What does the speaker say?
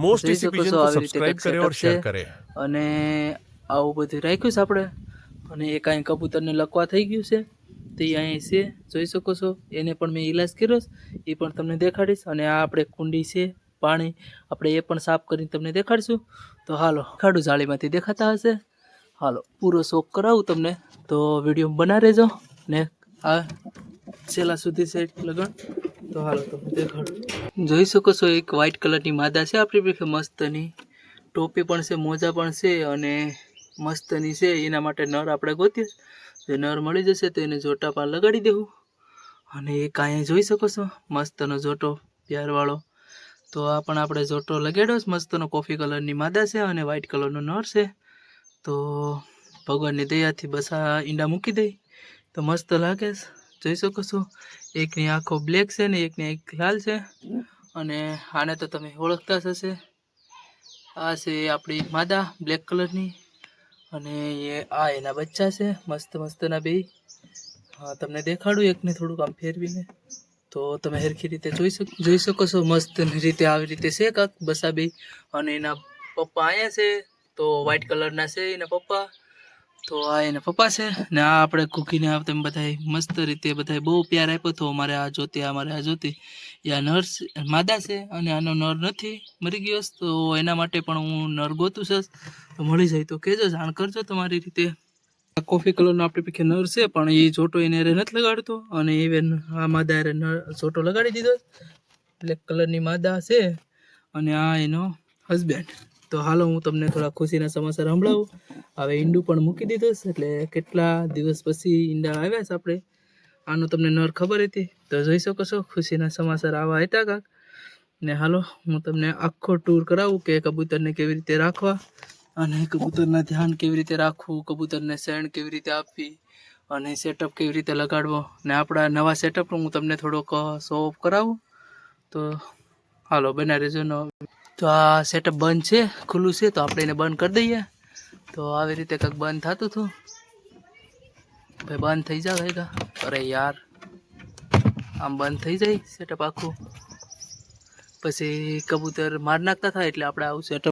Most easy pigeon તો subscribe કરે ઓર શેર કરે. અને આવું બધું રાખ્યું છે આપણે. અને એ કાંઈ કબૂતરને લકવા થઈ ગયું છે. તે અહીં છે જોઈ શકો છો. એને પણ મેં ઇલાજ કર્યો એ પણ તમને દેખાડીશ. અને આ આપણે કુંડી છે પાણી. આપણે એ પણ સાફ કરીને તમને દેખાડીશું. તો હાલો ખાડું જાળીમાંથી દેખાતા હશે. હાલો પૂરો શોખ કરાવું તમને. તો વીડિયો બના રહેજો. ને આ છેલ્લા સુધી સેટ લગણ તો હાલો દેખાડું. જોઈ શકો છો, એક વ્હાઇટ કલરની માદા છે આપણી પાસે, મસ્તની. ટોપી પણ છે, મોજા પણ છે અને મસ્તની છે, એના માટે નર આપણે ગોતીએ જો. નર મળી જશે તો એને જોટા પર લગાડી દેવું. અને એક અહીંયા જોઈ શકો છો, મસ્તનો જોટો પ્યારવાળો. તો આ પણ આપણે જોટો લગાડ્યો છે, મસ્તનો કોફી કલરની માદા છે અને વ્હાઇટ કલરનો નર છે. તો ભગવાનની દયાથી બસ આ ઈંડા મૂકી દઈ તો મસ્ત લાગે છે. જોઈ શકો છો. એકની આંખો બ્લેક છે ને એકની આંખ લાલ છે. અને આને તો તમે ઓળખતા જ હશે. આ છે આપણી માદા બ્લેક કલરની અને એ આ એના બચ્ચા છે. મસ્ત મસ્તના બે. હા, તમને દેખાડું એકને થોડુંક આમ ફેરવીને. તો તમે હરખી રીતે જોઈ શકો જોઈ શકો છો. મસ્ત રીતે આવી રીતે છે કાક બસા બે. અને એના પપ્પા અહીંયા છે. તો વ્હાઈટ કલરના છે એના પપ્પા. તો આ એના પપ્પા છે ને આ આપણે કુકીને આ તમે બધાય મસ્ત રીતે બધાય બહુ પ્યાર આપ્યો તો અમારે આ જોતી અમારે આ જોતી. એ આ નર માદા છે અને આનો નર નથી, મરી ગયો. તો એના માટે પણ હું નર ગોતું છું તો મળી જાય તો કહેજો, જાણ કરજો તમારી રીતે. આ કોફી કલરનો આપણી પૈકી નર છે, પણ એ જોટો એને હારે નથી લગાડતો અને એ આ માદા એરે નર જોટો લગાડી દીધો. બ્લેક કલરની માદા છે અને આ એનો હસબેન્ડ તો હાલો હું તમને થોડા ખુશીના સમાચાર સંભળાવું. હવે ઈંડું પણ મૂકી દીધું છે, એટલે કેટલા દિવસ પછી ઈંડા આવ્યા છે આપણે? આનું તમને નર ખબર હતી? તો જોઈ શકો છો, ખુશીના સમાચાર આવા હતા કાંક. ને હાલો, હું તમને આખો ટૂર કરાવું કે કબૂતરને કેવી રીતે રાખવા? અને કબૂતરના ધ્યાન કેવી રીતે રાખવું? કબૂતરને શેણ કેવી રીતે આપવી? અને સેટઅપ કેવી રીતે લગાડવો? ને આપણા નવા સેટઅપનું હું તમને થોડોક શો ઓફ કરાવું. તો હાલો બના રહેજો તો આ સેટઅપ બંધ છે, ખુલ્લું છે, તો આપણે એને બંધ કરી દઈએ. તો આવી રીતે કંઈક બંધ થતું હતું. ભાઈ, બંધ થઈ જાવ ભેગા અરે યાર, આમ બંધ થઈ જાય સેટઅપ આખું. પછી કબૂતર માર નાખતા થાય એટલે આપણે આવું સેટઅપ